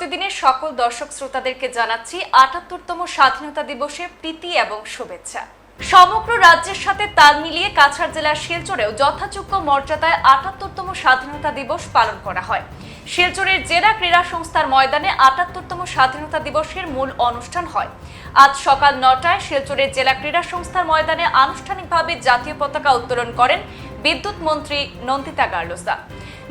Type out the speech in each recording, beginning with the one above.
প্রতিদিনের সকল দর্শক শ্রোতাদেরকে জানাচ্ছি আটাত্তরতম স্বাধীনতা দিবসের প্রীতি এবং শুভেচ্ছা। সমগ্র রাজ্যের সাথে তাল মিলিয়ে কাছাড় জেলার শিলচরেও যথাযোগ্য মর্যাদায় আটাত্তরতম স্বাধীনতা দিবস পালন করা হয়। শিলচরের জেলা ক্রীড়া সংস্থার ময়দানে আটাত্তরতম স্বাধীনতা দিবসের মূল অনুষ্ঠান হয়। আজ সকাল নটায় শিলচরের জেলা ক্রীড়া সংস্থার ময়দানে আনুষ্ঠানিকভাবে জাতীয় পতাকা উত্তোলন করেন বিদ্যুৎ মন্ত্রী নন্দিতা গার্লোসা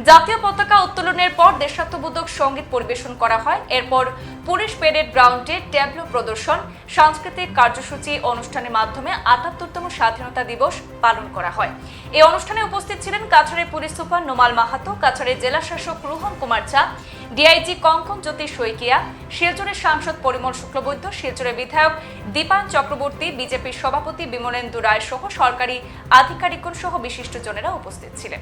জাতীয় পতাকা উত্তোলনের পর দেশাত্মবোধক সংগীত পরিবেশন করা হয়। এরপর পুলিশ প্যারেড গ্রাউন্ডে ট্যাবলো প্রদর্শন, সাংস্কৃতিক কার্যসূচি অনুষ্ঠানের মাধ্যমে আটাত্তরতম স্বাধীনতা দিবস পালন করা হয়। এই অনুষ্ঠানে উপস্থিত ছিলেন কাছাড়ের পুলিশ সুপার নোমাল মাহাতো কাছাড়ের জেলা শাসক রোহন কুমার ঝা, ডিআইজি কঙ্কন জ্যোতি শইকিয়া, শিলচরের সাংসদ পরিমল শুক্লবৈদ্য, শিলচরের বিধায়ক দীপান চক্রবর্তী, বিজেপির সভাপতি বিমলেন্দু রায় সহ সরকারি আধিকারিকগণ সহ বিশিষ্টজনেরা উপস্থিত ছিলেন।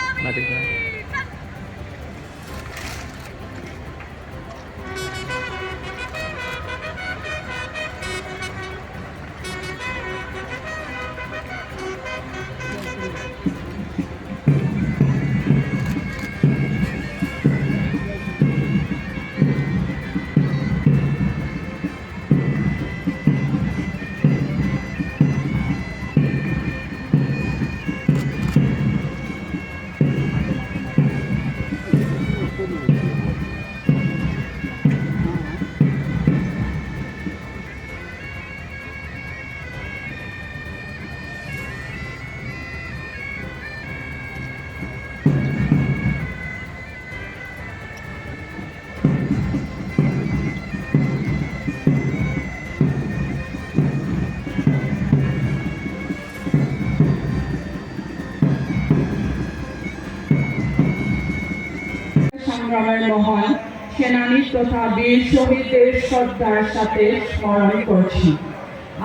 সংগ্রামের মহান সেনানী তথা বীর শহীদদের শ্রদ্ধার সাথে স্মরণ করছি।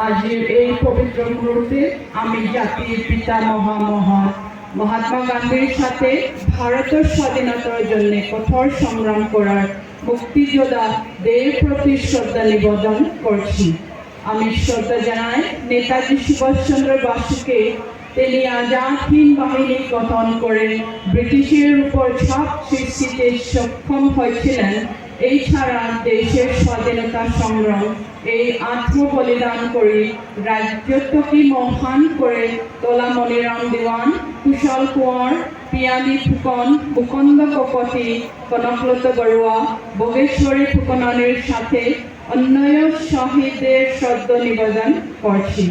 আজকের এই পবিত্র মুহূর্তে আমি জাতির পিতা মহামহান মহাত্মা গান্ধীর সাথে ভারতের স্বাধীনতার জন্য কঠোর সংগ্রাম করার মুক্তিযোদ্ধা দের প্রতি শ্রদ্ধা নিবেদন করছি। আমি শ্রদ্ধা জানাই নেতাজি সুভাষচন্দ্র বাসুকে তিনি আজাদ হিন্দ বাহিনী গঠন করে ব্রিটিশের উপর ছাপ সৃষ্টিতে সক্ষম হয়েছিলেন, এই ছাড়া দেশের স্বাধীনতা সংগ্রাম এই আত্মবলিদান করে রাজ্যত্বকে মহান করে তোলা মনিরাম দেওয়ান, কুশল কুঁৱৰ পিয়ালি ফুকন, মুকুন্দ কপতি কনকলত বড়ুয়া, বগেশ্বরী ফুকনানির সাথে অন্যান্য শহীদদের শ্রদ্ধা নিবেদন করছি।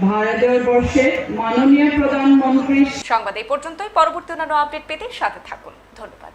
ভারতের বর্ষে মাননীয় প্রধানমন্ত্রী সংবাদ এই পর্যন্তই। পরবর্তী অন্যান্য আপডেট পেতে সাথে থাকুন। ধন্যবাদ।